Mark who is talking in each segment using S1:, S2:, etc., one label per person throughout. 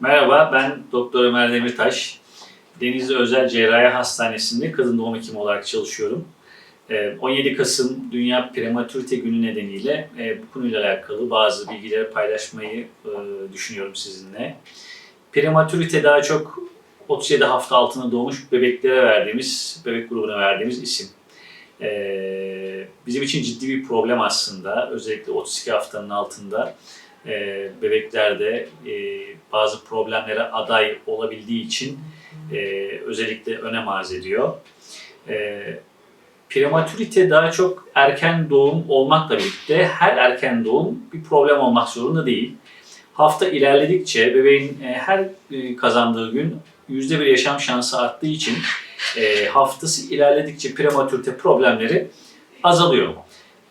S1: Merhaba, ben Doktor Ömer Demirtaş. Denizli Özel Cerrahi Hastanesi'nde kadın doğum hekimi olarak çalışıyorum. Ee, 17 Kasım Dünya Prematürite Günü nedeniyle e, bu konuyla alakalı bazı bilgileri paylaşmayı e, düşünüyorum sizinle. Prematürite daha çok 37 hafta altında doğmuş bebeklere verdiğimiz, bebek grubuna verdiğimiz isim. Ee, bizim için ciddi bir problem aslında. Özellikle 32 haftanın altında e, bebeklerde e, bazı problemlere aday olabildiği için e, özellikle önem arz ediyor. E, prematürite daha çok erken doğum olmakla birlikte her erken doğum bir problem olmak zorunda değil. Hafta ilerledikçe bebeğin e, her e, kazandığı gün yüzde bir yaşam şansı arttığı için e, haftası ilerledikçe prematürite problemleri azalıyor.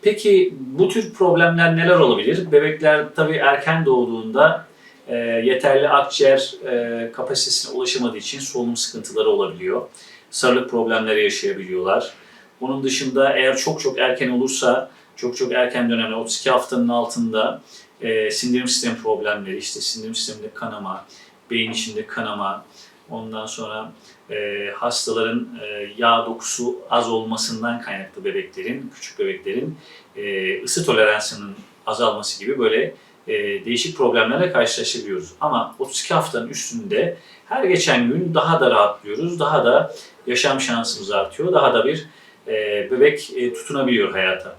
S1: Peki bu tür problemler neler olabilir? Bebekler tabii erken doğduğunda e, yeterli akciğer e, kapasitesine ulaşamadığı için solunum sıkıntıları olabiliyor. Sarılık problemleri yaşayabiliyorlar. Onun dışında eğer çok çok erken olursa, çok çok erken dönemde 32 haftanın altında e, sindirim sistemi problemleri, işte sindirim sisteminde kanama, beyin içinde kanama, ondan sonra e, hastaların e, yağ dokusu az olmasından kaynaklı bebeklerin, küçük bebeklerin e, ısı toleransının azalması gibi böyle e, değişik problemlerle karşılaşabiliyoruz. Ama 32 haftanın üstünde her geçen gün daha da rahatlıyoruz, daha da yaşam şansımız artıyor, daha da bir e, bebek e, tutunabiliyor hayata.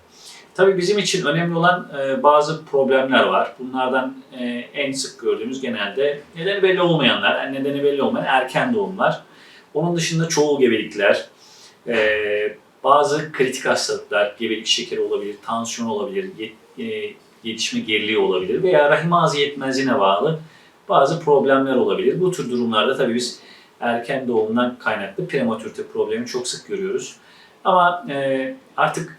S1: Tabii bizim için önemli olan e, bazı problemler var. Bunlardan e, en sık gördüğümüz genelde nedeni belli olmayanlar, nedeni belli olmayan erken doğumlar. Onun dışında çoğul gebelikler, e, bazı kritik hastalıklar, gebelik şekeri olabilir, tansiyon olabilir, e, gelişme geriliği olabilir veya rahim ağzı yetmezliğine bağlı bazı problemler olabilir. Bu tür durumlarda tabii biz erken doğumdan kaynaklı prematürite problemi çok sık görüyoruz. Ama e, artık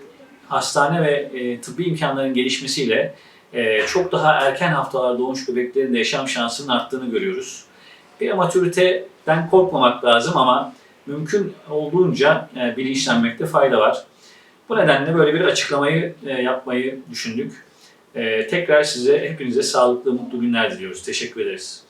S1: hastane ve e, tıbbi imkanların gelişmesiyle e, çok daha erken haftalarda doğmuş bebeklerin de yaşam şansının arttığını görüyoruz. Prematüriteden korkmamak lazım ama mümkün olduğunca e, bilinçlenmekte fayda var. Bu nedenle böyle bir açıklamayı e, yapmayı düşündük. E, tekrar size, hepinize sağlıklı, mutlu günler diliyoruz. Teşekkür ederiz.